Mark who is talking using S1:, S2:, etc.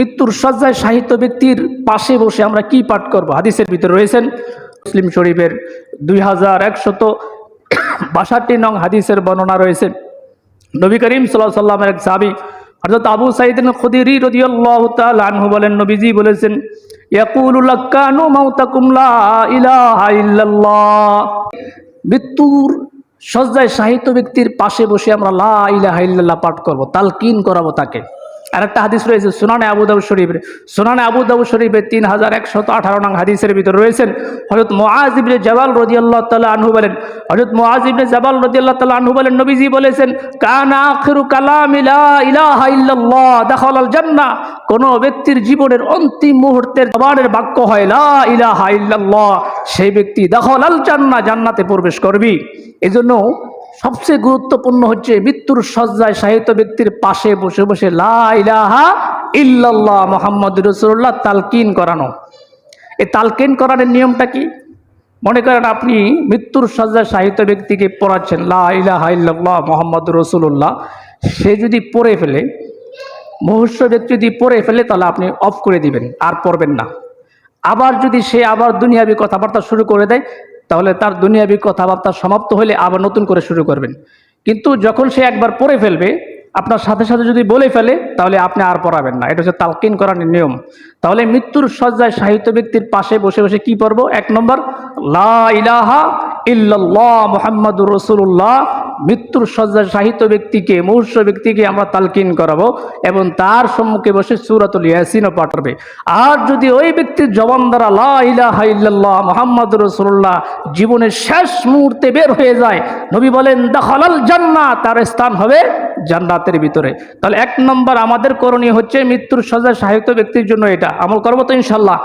S1: মৃত্যুর সজ্জায় সাহিত্য ব্যক্তির পাশে বসে আমরা কি পাঠ করব? হাদিসের ভিতরে রয়েছেন মুসলিম শরীফের দুই হাজার একশত বাষট্টি নং হাদিসের বর্ণনা রয়েছে। নবী করিম সাল্লাহ সাল্লামের এক সাবি অর্থাৎ আবু সাইদিন খুদিরি রদিয়াল্লাহু আনহু বলেন, নবীজি বলেছেন মৃত্যুর সজ্জায় সাহিত্য ব্যক্তির পাশে বসে আমরা লা ইলাহা ইল্লাল্লাহ পাঠ করব, তালকিন করাবো তাকে। আর একটা হাদিস রয়েছে, সুনানে আবু দাউদ শরীফের। সুনানে আবু দাউদ শরীফের তিন হাজার একশত আঠারো নং হাদিসের ভিতরে রয়েছেন। হজরত মোয়াজ ইবনে জাবাল রদিয়াল্লাহ তালা আনহু বলেন হজরত মোয়াজ ইবনে জাবাল রদিয়াল্লাহ তালা আনহু বলেন, নবীজি বলেছেন, কানা আখিরু কালাম ইলা ইলাহা ইল্লাল্লাহ, দাখালাল জান্নাহ। কোন ব্যক্তির জীবনের অন্তিম মুহূর্তের জবানের বাক্য হয়, লা ইলাহা ইল্লাল্লাহ। সেই ব্যক্তি দাখালাল জান্নাহ, জান্নাতে প্রবেশ করবি। এজন্য সবচেয়ে গুরুত্বপূর্ণ হচ্ছে মৃত্যুর সজ্জায় সাহিত্য ব্যক্তির পাশে বসে বসে, লা ইলাহা ইল্লাল্লাহ মোহাম্মদ রসুল্লাহ তালকিন করানো। এই তালকিন করানোর নিয়মটা কি? মনে করেন আপনি মৃত্যুর সজ্জায় সাহিত্য ব্যক্তিকে পড়াচ্ছেন, লা ইলাহা ইল্লাল্লাহ মোহাম্মদ রসুল্লাহ সে যদি পড়ে ফেলে মুহূর্ত ব্যক্তি যদি পড়ে ফেলে, তাহলে আপনি অফ করে দিবেন, আর পড়বেন না। আবার যদি সে আবার দুনিয়াবি কথাবার্তা শুরু করে দেয় তাহলে তার দুনিয়াবি কথাবার্তা সমাপ্ত হলে আবার নতুন করে শুরু করবেন। কিন্তু যখন সে একবার পড়ে ফেলবে, আপনার সাথে সাথে যদি বলে ফেলে, তাহলে আপনি আর পড়াবেন না। এটা হচ্ছে তালকিন করার নিয়ম। তাহলে মৃত্যুর সজ্জায় সাহিত্য ব্যক্তির পাশে বসে বসে কি পড়ব? এক নম্বর, লা ইলাহা ইল্লাল্লাহ মোহাম্মদুর রসুল্লাহ মৃত্যুর সজ্জায় সাহিত্য ব্যক্তিকে, মুহূর্ত ব্যক্তিকে আমরা তালকিন করাবো এবং তার সম্মুখে বসে সুরাতুল ইয়াসিনও পাঠাবে আর যদি ওই ব্যক্তির জবান দ্বারা লা ইলাহা ইল্লাল্লাহ মোহাম্মদ রসুল্লাহ জীবনের শেষ মুহূর্তে বের হয়ে যায়, নবী বলেন, দখলাল জান্না তার স্থান হবে জান্নাতের ভিতরে। তাহলে এক নম্বর আমাদের করণীয় হচ্ছে মৃত্যুর সজ্জায় সাহিত্য ব্যক্তির জন্য এটা। আমল করব তো ইনশাল্লাহ